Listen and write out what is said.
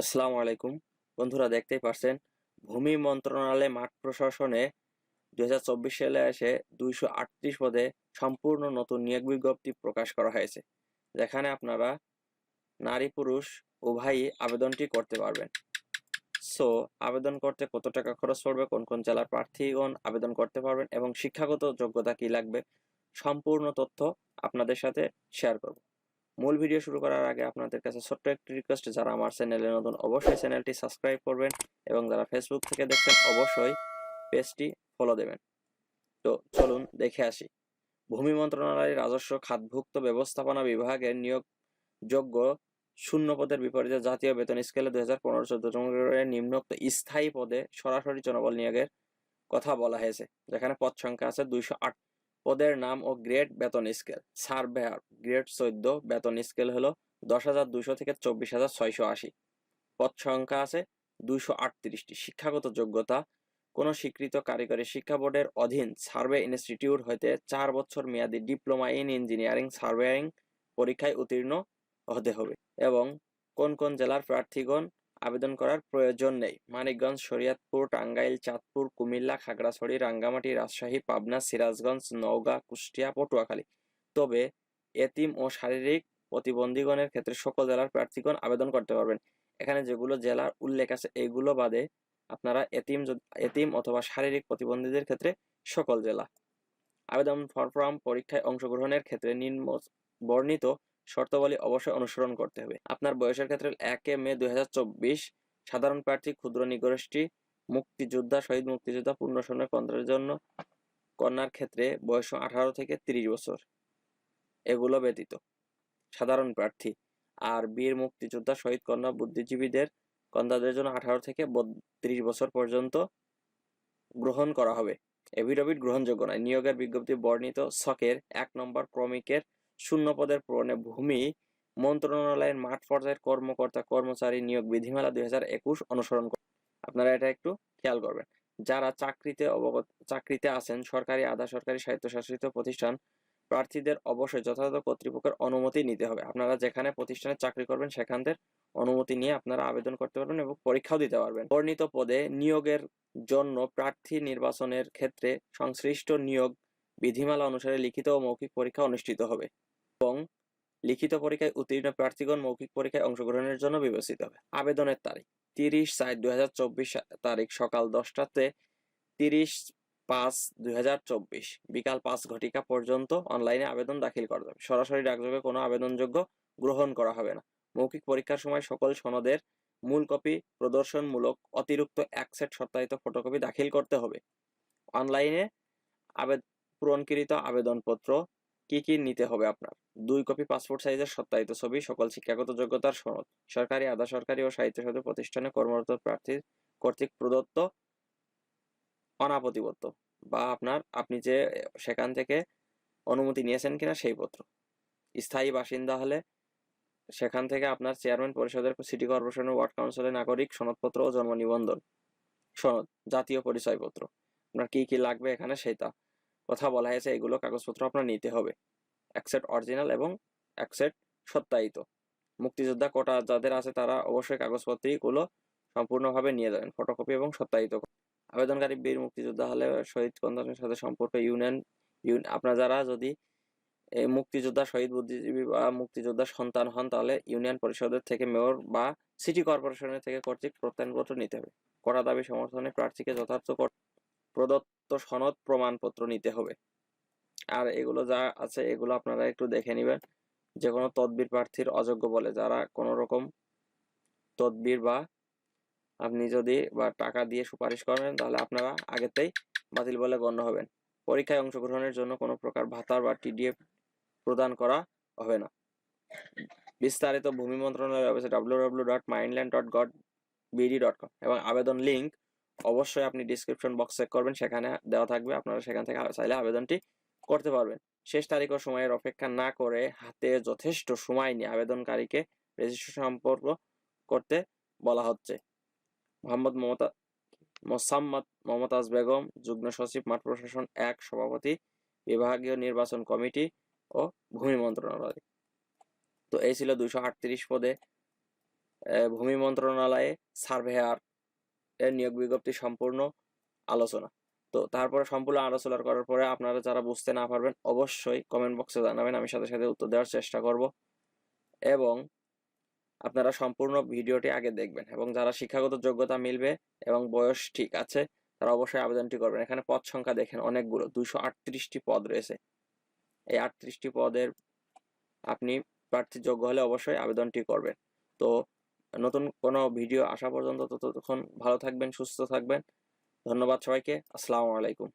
আসসালামু আলাইকুম। বন্ধুরা দেখতেই পারছেন, ভূমি মন্ত্রণালয় মাঠ প্রশাসনে দুই হাজার চব্বিশ সালে এসে দুইশো আটত্রিশ পদে সম্পূর্ণ নতুন নিয়োগ বিজ্ঞপ্তি প্রকাশ করা হয়েছে, যেখানে আপনারা নারী, পুরুষ, উভয়ই আবেদনটি করতে পারবেন। সো, আবেদন করতে কত টাকা খরচ পড়বে, কোন কোন জেলার প্রার্থীগণ আবেদন করতে পারবেন এবং শিক্ষাগত যোগ্যতা কি লাগবে, সম্পূর্ণ তথ্য আপনাদের সাথে শেয়ার করব। মূল ভিডিও শুরু করার আগে আপনাদের কাছে ছোট্ট একটি রিকোয়েস্ট যারা আমার চ্যানেলে নতুন অবশ্যই চ্যানেলটি সাবস্ক্রাইব করবেন এবং যারা ফেসবুক থেকে দেখছেন, অবশ্যই পেজটি ফলো দেবেন। তো চলুন দেখে আসি। ভূমি মন্ত্রণালয়ের রাজস্ব খাতভুক্ত ব্যবস্থাপনা বিভাগের নিয়োগ যোগ্য শূন্য পদের বিপরীতে জাতীয় বেতন স্কেলে দুই হাজার পনেরো চোদ্দ নিম্নোক্ত স্থায়ী পদে সরাসরি জনবল নিয়োগের কথা বলা হয়েছে, যেখানে পদ সংখ্যা আছে দুইশো আট পদের নাম ও গ্রেড বেতন স্কেল। সার্ভেয়ার গ্রেড চোদ্দ বেতন স্কেল হলো দশ হাজার দুইশো থেকে চব্বিশ হাজার ছয়শো আশি। পদ সংখ্যা আছে দুইশো আটত্রিশটি। শিক্ষাগত যোগ্যতা, কোনো স্বীকৃত কারিগরি শিক্ষা বোর্ডের অধীন সার্ভে ইনস্টিটিউট হইতে চার বছর মেয়াদী ডিপ্লোমা ইন ইঞ্জিনিয়ারিং, সার্ভেয়ারিং পরীক্ষায় উত্তীর্ণ হতে হবে এবং কোন কোন জেলার প্রার্থীগণ আবেদন করার প্রয়োজন নেই। মানিকগঞ্জ, শরীয়তপুর, টাঙ্গাইল, চাঁদপুর, কুমিল্লা, খাগড়াছড়ি, রাঙ্গামাটি, রাজশাহী, পাবনা, সিরাজগঞ্জ, নওগাঁ, কুষ্টিয়া, পটুয়াখালী। তবে এতিম ও শারীরিক প্রতিবন্ধীগণের ক্ষেত্রে সকল জেলার প্রার্থীগণ আবেদন করতে পারবেন। এখানে যেগুলো জেলার উল্লেখ আছে এইগুলো বাদে আপনারা এতিম এতিম অথবা শারীরিক প্রতিবন্ধীদের ক্ষেত্রে সকল জেলা। আবেদন ফর্ম পরীক্ষায় অংশগ্রহণের ক্ষেত্রে নিম্ন বর্ণিত শর্তাবলী অবশ্যই অনুসরণ করতে হবে। আপনার বয়সের ক্ষেত্রে একে মে দুই সাধারণ প্রার্থী ক্ষুদ্র নিগোষ্ঠী মুক্তিযোদ্ধা, শহীদ মুক্তিযোদ্ধা, পূর্ণ সৈন্য কন্যার জন্য কন্যার ক্ষেত্রে বয়স আঠারো থেকে তিরিশ বছর। এগুলো ব্যতীত। সাধারণ প্রার্থী। আর বীর মুক্তিযোদ্ধা, শহীদ কন্যা, বুদ্ধিজীবীদের কন্যাদের জন্য আঠারো থেকে বত্রিশ বছর পর্যন্ত গ্রহণ করা হবে। এভিডেভিট গ্রহণযোগ্য নয়। নিয়োগের বিজ্ঞপ্তি বর্ণিত ছকের এক নম্বর ক্রমিকের শূন্য পদের পূরণে ভূমি মন্ত্রণালয়ের মাঠ পর্যায়ের কর্মকর্তা কর্মচারী নিয়োগ বিধিমালা দুই হাজার একুশ অনুসরণ করে। আপনারা এটা একটু খেয়াল করবেন। যারা চাকরিতে অবগত, চাকরিতে আছেন, সরকারি, আধা সরকারি, স্বায়ত্তশাসিত প্রতিষ্ঠান, প্রার্থীদের অবশ্যই যথাযথ কর্তৃপক্ষের অনুমতি নিতে হবে। আপনারা যেখানে প্রতিষ্ঠানে চাকরি করবেন সেখানদের অনুমতি নিয়ে আপনারা আবেদন করতে পারবেন এবং পরীক্ষাও দিতে পারবেন। বর্ণিত পদে নিয়োগের জন্য প্রার্থী নির্বাচনের ক্ষেত্রে সংশ্লিষ্ট নিয়োগ বিধিমালা অনুসারে লিখিত ও মৌখিক পরীক্ষা অনুষ্ঠিত হবে এবং লিখিত পরীক্ষায় উত্তীর্ণ প্রার্থীগণ মৌখিক পরীক্ষায় অংশগ্রহণের জন্য বিবেচিত হবে। আবেদনের তারিখ তিরিশ দুই হাজার চব্বিশ তারিখ সকাল দশটাতে তিরিশ পাঁচ দুই হাজার চব্বিশ বিকাল পাঁচ ঘটিকা পর্যন্ত অনলাইনে আবেদন দাখিল করা যাবে। সরাসরি ডাকযোগে কোনো আবেদনযোগ্য গ্রহণ করা হবে না। মৌখিক পরীক্ষার সময় সকল সনদের মূল কপি প্রদর্শনমূলক অতিরিক্ত এক সেট সত্যায়িত ফটোকপি দাখিল করতে হবে। অনলাইনে আবেদ পূরণকৃত আবেদনপত্র কি কি নিতে হবে আপনার? দুই কপি পাসপোর্ট সাইজের সত্যায়িত ছবি, সকল শিক্ষাগত যোগ্যতার সনদ, সরকারি, আধা সরকারি ও সাহিত্যসাধু প্রতিষ্ঠানে কর্মরত প্রার্থীর কর্তৃক প্রদত্ত অনাপতিপত্র বা আপনার আপনি যে সেখান থেকে অনুমতি নিয়েছেন কিনা সেই পত্র। স্থায়ী বাসিন্দা হলে সেখান থেকে আপনার চেয়ারম্যান পরিষদের সিটি কর্পোরেশনের ওয়ার্ড কাউন্সিলের নাগরিক সনদপত্র ও জন্ম নিবন্ধন সনদ, জাতীয় পরিচয়পত্র। আপনার কি কি লাগবে এখানে সেটা কথা বলা হয়েছে, এগুলো কাগজপত্র আপনার নিতে হবে। একসেট অরিজিনাল এবং একসেট সত্যায়িত। মুক্তিযোদ্ধা কোটা যাদের আছে তারা অবশ্যই কাগজপত্রগুলো সম্পূর্ণভাবে নিয়ে যাবেন ফটোকপি এবং সত্যায়িত আবেদনকারী বীর মুক্তিযোদ্ধা হলে শহীদ কন্যার সাথে সম্পর্ক ইউনিয়ন ইউন আপনারা যারা যদি এই মুক্তিযোদ্ধা, শহীদ বুদ্ধিজীবী বা মুক্তিযোদ্ধার সন্তান হন, তাহলে ইউনিয়ন পরিষদের থেকে মেয়র বা সিটি কর্পোরেশনের থেকে কর্তৃক প্রত্যয়নপত্র নিতে হবে। করা দাবি সমর্থনে প্রার্থীকে যথার্থ কর- প্রদত্ত সনদ প্রমাণপত্র নিতে হবে। আর এগুলো যা আছে, এগুলো আপনারা একটু দেখে নেবেন। যে কোনো তদবির প্রার্থীর অযোগ্য বলে যারা কোনো রকম তদবির বা আপনি যদি বা টাকা দিয়ে সুপারিশ করেন, তাহলে আপনারা আগেতেই বাতিল বলে গণ্য হবেন। পরীক্ষায় অংশগ্রহণের জন্য কোনো প্রকার ভাতার বা টিডিএফ প্রদান করা হবে না। বিস্তারিত ভূমি মন্ত্রণালয়ের website W W dot mindland dot gov BD dot com এবং আবেদন লিঙ্ক অবশ্যই আপনি ডিসক্রিপশন বক্স চেক করবেন, সেখানে দেওয়া থাকবে। আপনারা সেখান থেকে চাইলে আবেদনটি করতে পারবেন। শেষ তারিখ ও সময়ের অপেক্ষা না করে হাতে যথেষ্ট সময় নিয়ে আবেদনকারীকে রেজিস্ট্রেশন সম্পর্ক করতে বলা হচ্ছে। মোহাম্মদ মমতা, মোসাম্মদ মমতাজ বেগম, যুগ্ম সচিব, মাঠ প্রশাসন এক, সভাপতি, বিভাগীয় নির্বাচন কমিটি ও ভূমি মন্ত্রণালয়। তো এই ছিল দুইশো আটত্রিশ পদে ভূমি মন্ত্রণালয়ে সার্ভেয়ার এর নিয়োগ বিজ্ঞপ্তি সম্পূর্ণ আলোচনা। তো তারপরে সম্পূর্ণ আলোচনা করার পরে আপনারা যারা বুঝতে না পারবেন, অবশ্যই কমেন্ট বক্সে জানাবেন, আমি সাথে সাথে উত্তর দেওয়ার চেষ্টা করব। এবং আপনারা সম্পূর্ণ ভিডিওটি আগে দেখবেন এবং যারা শিক্ষাগত যোগ্যতা মিলবে এবং বয়স ঠিক আছে, তারা অবশ্যই আবেদনটি করবেন। এখানে পদ সংখ্যা দেখেন অনেকগুলো দুশো আটত্রিশটি পদ রয়েছে। এই আটত্রিশটি পদের আপনি প্রার্থী যোগ্য হলে অবশ্যই আবেদনটি করবেন। তো নতুন কোনো ভিডিও আসা পর্যন্ত ততক্ষণ ভালো থাকবেন সুস্থ থাকবেন। ধন্যবাদ সবাইকে। আসসালামু আলাইকুম।